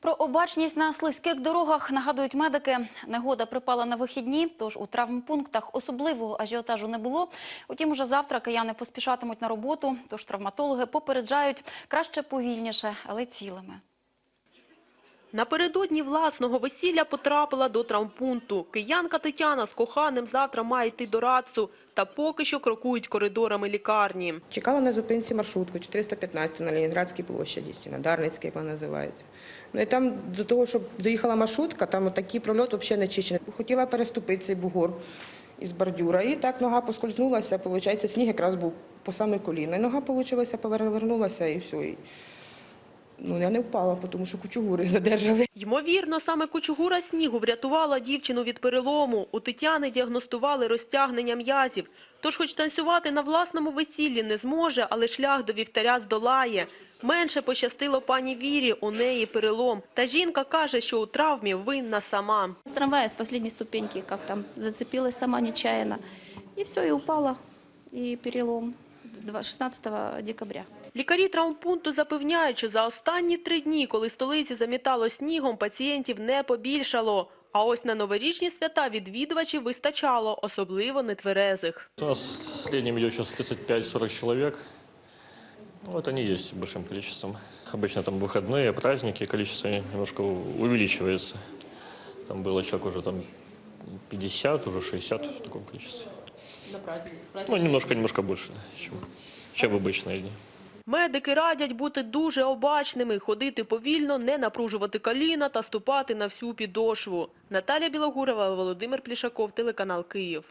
Про обачність на слизьких дорогах нагадують медики. Негода припала на вихідні, тож у травмпунктах особливого ажіотажу не було. Утім, уже завтра кияни поспішатимуть на роботу, тож травматологи попереджають краще повільніше, але цілими. Напередодні власного весілля потрапила до травмпункту. Киянка Тетяна з коханим завтра має йти до Рацу, та поки що крокують коридорами лікарні. Чекала на зупинці маршрутку 415 на Ленінградській площаді, чи на Дарницькій, як вона називається. Ну і там до того, щоб доїхала маршрутка, там такий прольот взагалі не чищений. Хотіла переступити цей бугор із бордюра, і так нога поскользнулася, виходить, сніг якраз був по саме коліна. Нога, вийшло, повернулася і все. І, ну, я не впала, тому що кучугури задержали. Ймовірно, саме кучугура снігу врятувала дівчину від перелому. У Тетяни діагностували розтягнення м'язів. Тож хоч танцювати на власному весіллі не зможе, але шлях до вівтаря здолає. Менше пощастило пані Вірі, у неї перелом. Та жінка каже, що у травмі винна сама. С трамвая с последней ступеньки как там зацепилась сама нечаянно. И все, и упала. И перелом с два- 16 декабря. Лікарі травмпункту запевняють, що за останні три дні, коли столиці замітало снігом, пацієнтів не побільшало. А ось на новорічні свята відвідувачів вистачало, особливо нетверезих. У нас в среднем идет сейчас 35-40 человек. Вот они есть большим количеством. Обычно там выходные, праздники, количество немножко увеличивается. Там было человек уже там 50, уже 60 в таком количестве. На праздник. Ну, немножко, немножко больше, чем, чем в обычные дни. Медики радять бути дуже обачними, ходити повільно, не напружувати коліна та ступати на всю підошву. Наталя Білогурова, Володимир Плішаков, телеканал Київ.